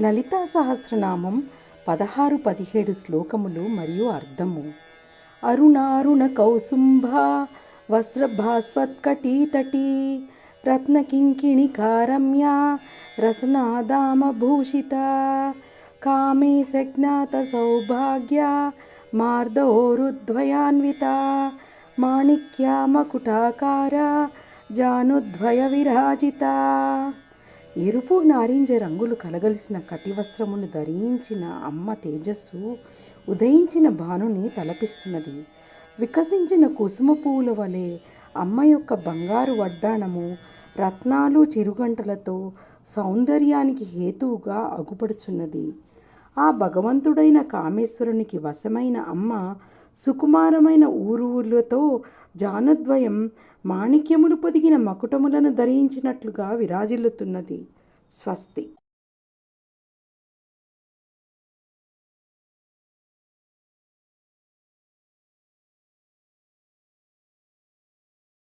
లలితా సహస్రనామం పదహారు పదిహేడు శ్లోకములు మరియు అర్థము. అరుణారుణ కౌసుంభ వస్త్రభాస్వత్కటీతటీ రత్నకింకిణికారమ్య రసనాదామభూషిత కామే సజ్ఞాత సౌభాగ్య మార్దోరుద్వయాన్విత మాణిక్యామకుటాకార జానుద్వయ విరాజిత ఎరుపు నారింజ రంగులు కలగలిసిన కటివస్త్రమును ధరించిన అమ్మ తేజస్సు ఉదయించిన భానుని తలపిస్తున్నది. వికసించిన కుసుమ పువ్వుల వలె అమ్మ యొక్క బంగారు వడ్డాణము రత్నాలు చిరుగంటలతో సౌందర్యానికి హేతువుగా అగుపడుచున్నది. ఆ భగవంతుడైన కామేశ్వరునికి వశమైన అమ్మ సుకుమారమైన ఊరువులతో జానద్వయం మాణిక్యములు పొదిగిన మకుటములను ధరించినట్లుగా విరాజిల్లుతున్నది. స్వస్తి.